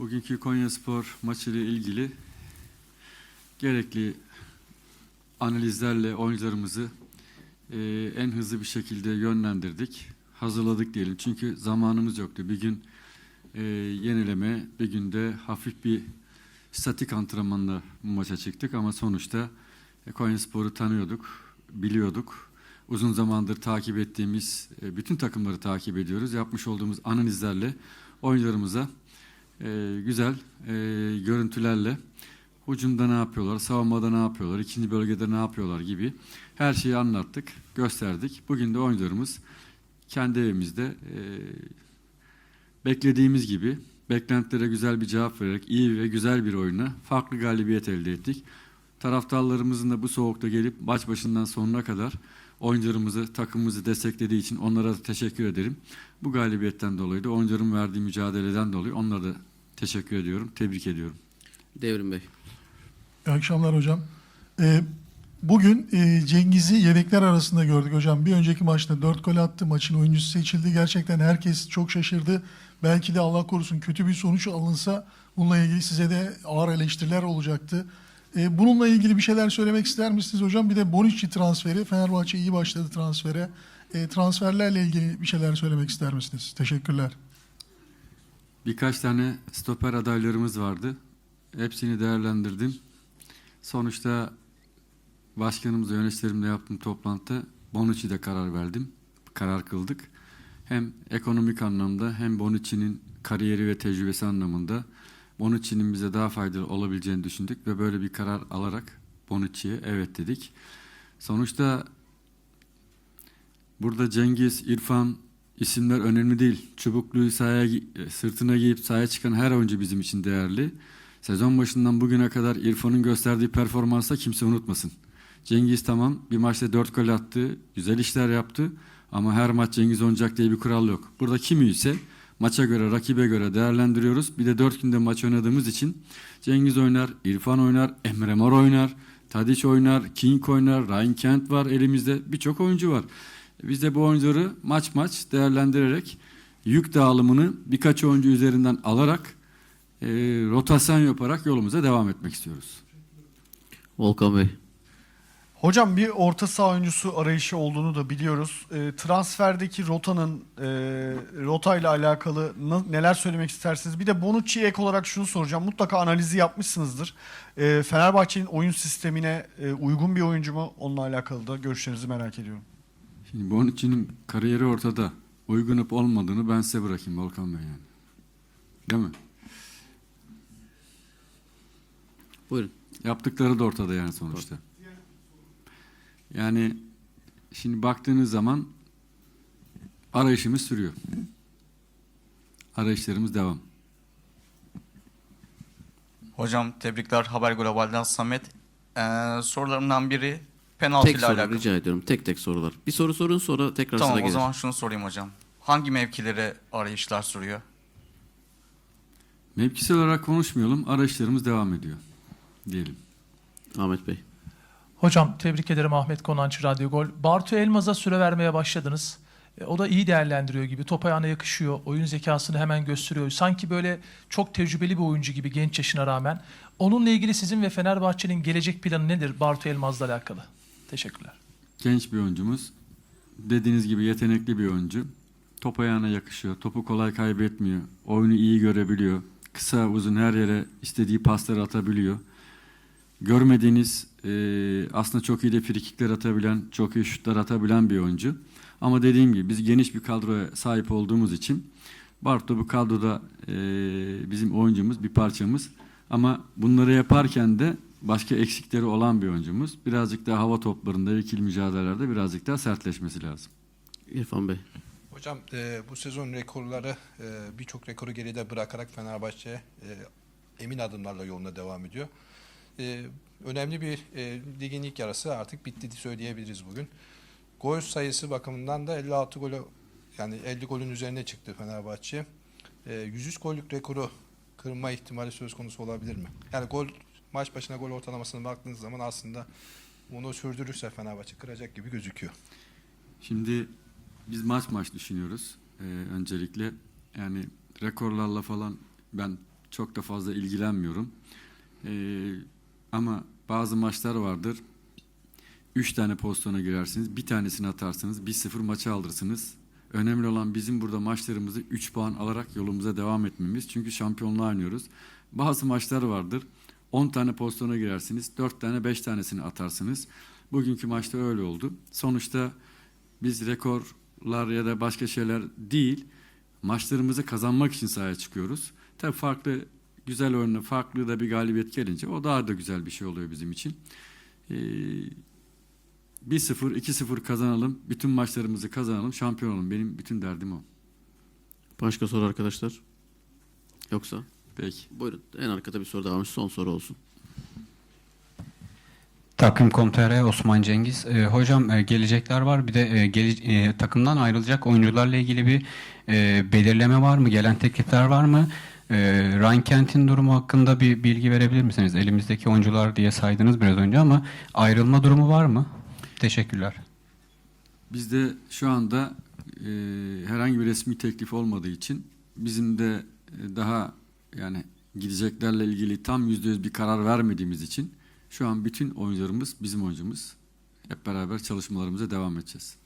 Bugünkü Konyaspor maçı ile ilgili gerekli analizlerle oyuncularımızı e, en hızlı bir şekilde yönlendirdik, hazırladık diyelim. Çünkü zamanımız yoktu. Bir gün e, yenileme, bir günde hafif bir statik antrenmanla maça çıktık ama sonuçta e, Konyaspor'u tanıyorduk, biliyorduk. Uzun zamandır takip ettiğimiz e, bütün takımları takip ediyoruz. Yapmış olduğumuz analizlerle oyuncularımıza e, güzel e, görüntülerle hücumda ne yapıyorlar, savunmada ne yapıyorlar, ikinci bölgede ne yapıyorlar gibi her şeyi anlattık, gösterdik. Bugün de oyuncularımız kendi evimizde e, beklediğimiz gibi beklentilere güzel bir cevap vererek iyi ve güzel bir oyuna farklı galibiyet elde ettik. Taraftarlarımızın da bu soğukta gelip maç başından sonuna kadar oyuncularımızı, takımımızı desteklediği için onlara da teşekkür ederim. Bu galibiyetten dolayı da oyuncuların verdiği mücadeleden dolayı onlara da teşekkür ediyorum, tebrik ediyorum. Devrim Bey. İyi akşamlar hocam. Ee, bugün e, Cengiz'i yedekler arasında gördük hocam. Bir önceki maçta 4 gol attı. Maçın oyuncusu seçildi. Gerçekten herkes çok şaşırdı. Belki de Allah korusun kötü bir sonuç alınsa bununla ilgili size de ağır eleştiriler olacaktı. Ee, bununla ilgili bir şeyler söylemek ister misiniz hocam? Bir de Bonucci transferi. Fenerbahçe iyi başladı transfere. Ee, transferlerle ilgili bir şeyler söylemek ister misiniz? Teşekkürler. Birkaç tane stoper adaylarımız vardı. Hepsini değerlendirdim. Sonuçta başkanımızla yöneticilerimle yaptığım toplantıda Bonucci'de karar verdim. Karar kıldık. Hem ekonomik anlamda hem Bonucci'nin kariyeri ve tecrübesi anlamında Bonucci'nin bize daha faydalı olabileceğini düşündük ve böyle bir karar alarak Bonucci'ye evet dedik. Sonuçta burada Cengiz, İrfan isimler önemli değil. Çubukluyu sahaya, e, sırtına giyip sahaya çıkan her oyuncu bizim için değerli. Sezon başından bugüne kadar İrfan'ın gösterdiği performansa kimse unutmasın. Cengiz tamam bir maçta 4 gol attı, güzel işler yaptı ama her maç Cengiz oynayacak diye bir kural yok. Burada kimi ise maça göre, rakibe göre değerlendiriyoruz. Bir de 4 günde maç oynadığımız için Cengiz oynar, İrfan oynar, Emre Mor oynar, Tadiç oynar, King oynar, Ryan Kent var elimizde birçok oyuncu var. Biz de bu oyuncuları maç maç değerlendirerek yük dağılımını birkaç oyuncu üzerinden alarak e, rotasyon yaparak yolumuza devam etmek istiyoruz. Volkan Bey. Hocam bir orta saha oyuncusu arayışı olduğunu da biliyoruz. E, transferdeki rotanın e, rotayla alakalı neler söylemek istersiniz? Bir de Bonucci'ye ek olarak şunu soracağım. Mutlaka analizi yapmışsınızdır. E, Fenerbahçe'nin oyun sistemine e, uygun bir oyuncu mu? Onunla alakalı da görüşlerinizi merak ediyorum. Şimdi Bonucci'nin kariyeri ortada. Uygun olup olmadığını ben size bırakayım Volkan Bey yani. Değil mi? Buyurun. Yaptıkları da ortada yani sonuçta. Yani şimdi baktığınız zaman arayışımız sürüyor. Arayışlarımız devam. Hocam tebrikler Haber Global'den Samet. Ee, sorularımdan biri Tek ile soru alakalı. rica ediyorum. Tek tek sorular. Bir soru sorun sonra tekrar Tamam sıra o gelir. zaman şunu sorayım hocam. Hangi mevkilere arayışlar sürüyor? Mevkisel olarak konuşmayalım. Arayışlarımız devam ediyor. Diyelim. Ahmet Bey. Hocam tebrik ederim Ahmet Konançı Radyo Gol. Bartu Elmaz'a süre vermeye başladınız. E, o da iyi değerlendiriyor gibi. Top ayağına yakışıyor. Oyun zekasını hemen gösteriyor. Sanki böyle çok tecrübeli bir oyuncu gibi genç yaşına rağmen. Onunla ilgili sizin ve Fenerbahçe'nin gelecek planı nedir Bartu Elmaz'la alakalı? Teşekkürler. Genç bir oyuncumuz. Dediğiniz gibi yetenekli bir oyuncu. Top ayağına yakışıyor. Topu kolay kaybetmiyor. Oyunu iyi görebiliyor. Kısa uzun her yere istediği pasları atabiliyor. Görmediğiniz e, aslında çok iyi de frikikler atabilen, çok iyi şutlar atabilen bir oyuncu. Ama dediğim gibi biz geniş bir kadroya sahip olduğumuz için Bartu bu kadroda e, bizim oyuncumuz, bir parçamız. Ama bunları yaparken de başka eksikleri olan bir oyuncumuz. Birazcık daha hava toplarında, ikili mücadelelerde birazcık daha sertleşmesi lazım. İrfan Bey. Hocam e, bu sezon rekorları e, birçok rekoru geride bırakarak Fenerbahçe e, emin adımlarla yoluna devam ediyor. E, önemli bir e, ligin ilk yarısı artık bitti söyleyebiliriz bugün. Gol sayısı bakımından da 56 golü yani 50 golün üzerine çıktı Fenerbahçe. E, 103 gollük rekoru kırma ihtimali söz konusu olabilir mi? Yani gol maç başına gol ortalamasına baktığınız zaman aslında bunu sürdürürse Fenerbahçe kıracak gibi gözüküyor. Şimdi biz maç maç düşünüyoruz ee, öncelikle. Yani rekorlarla falan ben çok da fazla ilgilenmiyorum. Ee, ama bazı maçlar vardır. Üç tane pozisyona girersiniz. Bir tanesini atarsınız. 1-0 maçı alırsınız. Önemli olan bizim burada maçlarımızı 3 puan alarak yolumuza devam etmemiz. Çünkü şampiyonluğa oynuyoruz. Bazı maçlar vardır. 10 tane pozisyona girersiniz. 4 tane 5 tanesini atarsınız. Bugünkü maçta öyle oldu. Sonuçta biz rekorlar ya da başka şeyler değil, maçlarımızı kazanmak için sahaya çıkıyoruz. Tabii farklı güzel oyunla farklı da bir galibiyet gelince o daha da güzel bir şey oluyor bizim için. Ee, 1-0, 2-0 kazanalım, bütün maçlarımızı kazanalım, şampiyon olalım. Benim bütün derdim o. Başka soru arkadaşlar? Yoksa? Peki. Buyurun. En arkada bir soru daha varmış. Son soru olsun. Takım.com.tr Osman Cengiz. Ee, hocam e, gelecekler var. Bir de e, gele- e, takımdan ayrılacak oyuncularla ilgili bir e, belirleme var mı? Gelen teklifler var mı? E, Ryan Kent'in durumu hakkında bir bilgi verebilir misiniz? Elimizdeki oyuncular diye saydınız biraz önce ama ayrılma durumu var mı? Teşekkürler. Bizde şu anda e, herhangi bir resmi teklif olmadığı için bizim de e, daha yani gideceklerle ilgili tam yüzde yüz bir karar vermediğimiz için şu an bütün oyuncularımız bizim oyuncumuz. Hep beraber çalışmalarımıza devam edeceğiz.